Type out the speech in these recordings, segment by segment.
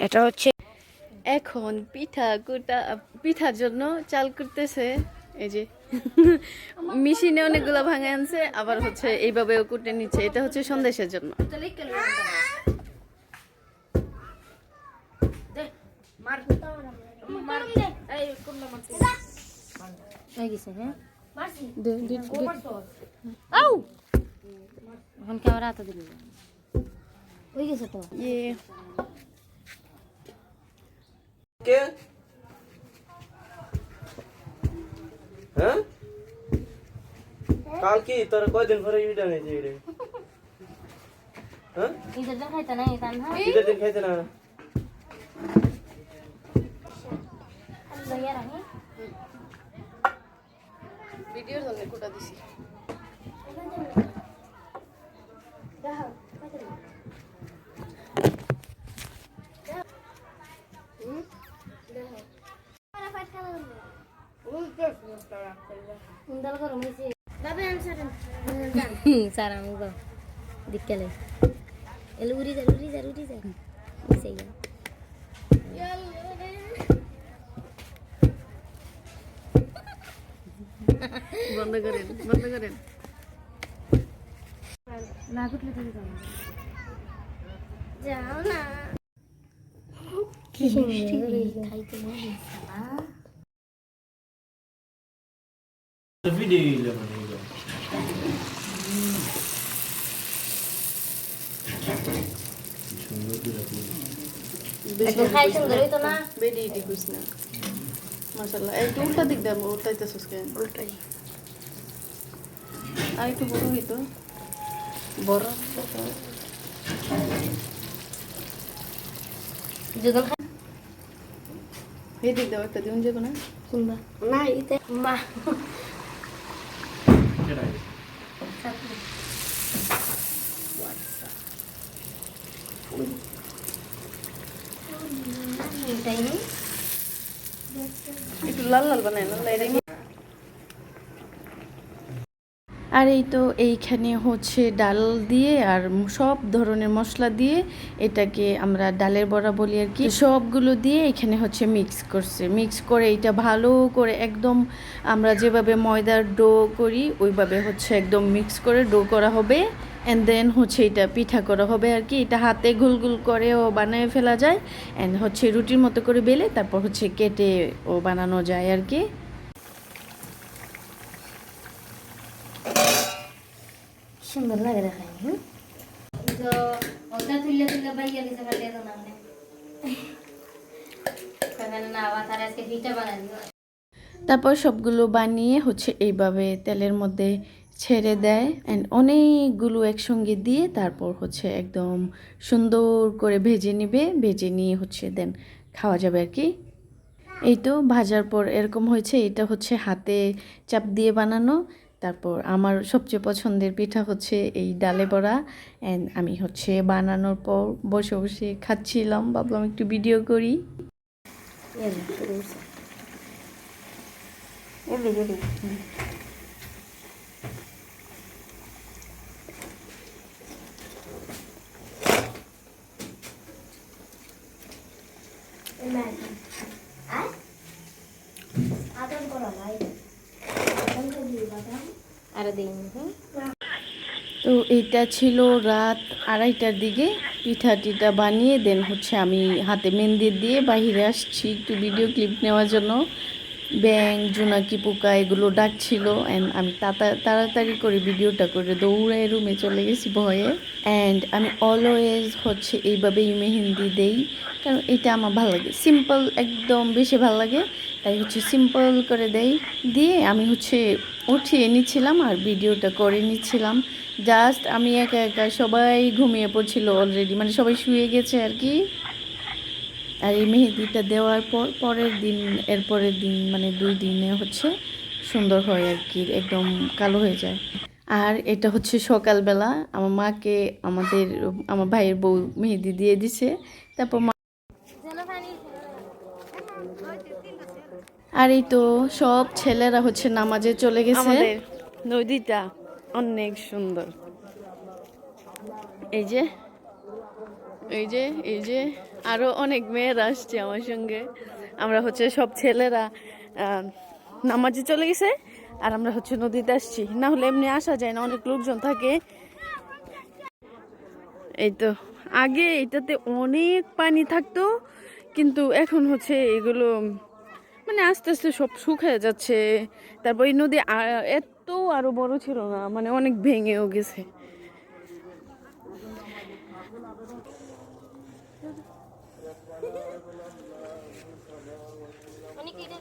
এটা হচ্ছে এখন পিঠা কুটা পিঠার জন্য চাল করতেছে এই যে মেশিনে অনেকগুলো ভাঙে আনছে আবার হচ্ছে এইভাবেও কুটে নিচ্ছে। এটা হচ্ছে সন্দেশের জন্য। হয়ে গেছে হ্যাঁ? দে- দে- দে- আউ এখন ক্যামেরা হাতে দিবি হয়ে গেছে তো ইয়ে কে হ্যাঁ কাল কি তোর কয়দিন পরে ইটা রে হ্যাঁ দিন খাইতে নাই হ্যাঁ দিন খাইতে না লইয়া রাখি ভিডিওর জন্য কুটা দিছি সারা মুখ দিকলে এলে উড়ি যা উড়ি যা উড়ি যা সেই বন্ধ করেন বন্ধ করেন। না ঘুরলে তুমি যাও। না। কি সুন্দর খাইতে ভিডিও সুন্দর করে খাই সুন্দর হইতো না। বেডি কুছ না। মাশাআল্লাহ। একটু উল্টা দিক দাম উল্টাইতেছস কেন উল্টাই। আর একটু বড় হইতো। বড়। যখন এই দিক দাও একটা দিন যাব না? শুনবা না ইতে মা। নেই একটু লাল লাল আর এই তো এইখানে হচ্ছে ডাল দিয়ে আর সব ধরনের মশলা দিয়ে এটাকে আমরা ডালের বড়া বলি আর কি। সবগুলো দিয়ে এখানে হচ্ছে মিক্স করছে। মিক্স করে এটা ভালো করে একদম আমরা যেভাবে ময়দার ডো করি, ওইভাবে হচ্ছে একদম মিক্স করে ডো করা হবে। অ্যান্ড দেন হচ্ছে এটা পিঠা করা হবে আর কি। এটা হাতে গুল গুল করেও বানিয়ে ফেলা যায়। অ্যান্ড হচ্ছে রুটির মতো করে বেলে তারপর হচ্ছে কেটে ও বানানো যায় আর কি। সুন্দর লাগে হুম? তুললে তুললে বাইয়া না। দিও তারপর সবগুলো বানিয়ে হচ্ছে এইভাবে তেলের মধ্যে ছেড়ে দেয় অ্যান্ড অনেকগুলো একসঙ্গে দিয়ে তারপর হচ্ছে একদম সুন্দর করে ভেজে নিবে, ভেজে নিয়ে হচ্ছে দেন খাওয়া যাবে আর কি। এই তো ভাজার পর এরকম হয়েছে, এটা হচ্ছে হাতে চাপ দিয়ে বানানো। তারপর আমার সবচেয়ে পছন্দের পিঠা হচ্ছে এই ডালে বড়া অ্যান্ড আমি হচ্ছে বানানোর পর বসে বসে খাচ্ছিলাম, ভাবলাম একটু ভিডিও করি। তো এটা ছিল রাত আড়াইটার দিকে। পিঠা টিঠা বানিয়ে দেন হচ্ছে আমি হাতে মেহেন্দি দিয়ে বাহিরে আসছি একটু ভিডিও ক্লিপ নেওয়ার জন্য। ব্যাং জোনাকি পোকা এগুলো ডাকছিল অ্যান্ড আমি তাড়াতাড়ি করে ভিডিওটা করে দৌড়ায় রুমে চলে গেছি ভয়ে। অ্যান্ড আমি অলওয়েজ হচ্ছে এইভাবেই মেহেন্দি দেই, কারণ এটা আমার ভালো লাগে। সিম্পল একদম বেশি ভালো লাগে, তাই হচ্ছে সিম্পল করে দেই। দিয়ে আমি হচ্ছে উঠিয়ে নিচ্ছিলাম আর ভিডিওটা করে নিচ্ছিলাম। জাস্ট আমি একা একা সবাই ঘুমিয়ে পড়ছিল অলরেডি মানে সবাই শুয়ে গেছে আর কি। আর এই মেহেদিটা দেওয়ার পর পরের দিন এরপরের দিন মানে দুই দিনে হচ্ছে সুন্দর হয় আর কি একদম কালো হয়ে যায়। আর এটা হচ্ছে সকালবেলা আমার মাকে আমাদের আমার ভাইয়ের বউ মেহেদি দিয়ে দিছে তারপর মা আর এই তো সব ছেলেরা হচ্ছে নামাজে চলে গেছে। নদীটা অনেক সুন্দর। এই যে এই যে এই যে। আরও অনেক মেয়েরা আসছে আমার সঙ্গে। আমরা হচ্ছে সব ছেলেরা নামাজে চলে গেছে, আর আমরা হচ্ছে নদীতে আসছি। না হলে এমনি আসা যায় না, অনেক লোকজন থাকে। এই তো, আগে এটাতে অনেক পানি থাকতো, কিন্তু এখন হচ্ছে এগুলো মানে আস্তে আস্তে সব শুকিয়ে যাচ্ছে। তারপর এই নদী এত আরও বড় ছিল না মানে অনেক ভেঙেও গেছে।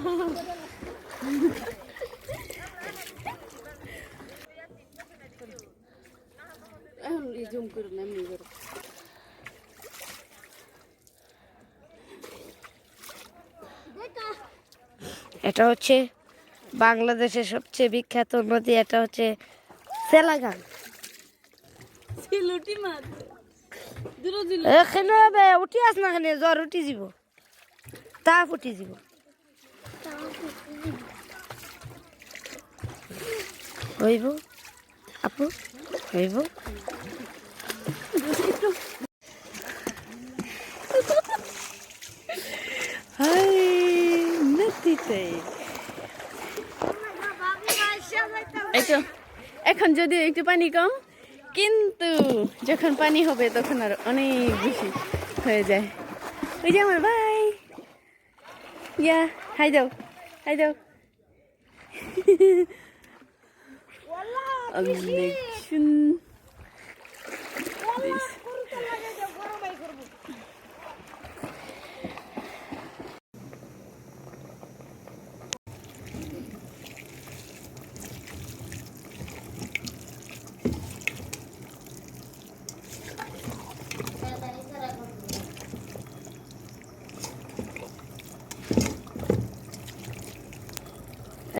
এখন জুম এমনি এটা হচ্ছে বাংলাদেশের সবচেয়ে বিখ্যাত নদী এটা হচ্ছে সেলাগান এখানে উঠি আস না এখানে জ্বর উঠি যাব তাপ উঠি যাব হইব? আপু, হইব? হাই এখন যদি একটু পানি কম, কিন্তু যখন পানি হবে তখন আর অনেক বেশি হয়ে যায়। ওই যে আমার ভাই। ইয়া, হাই দাও। হাই দাও অনেক সুন-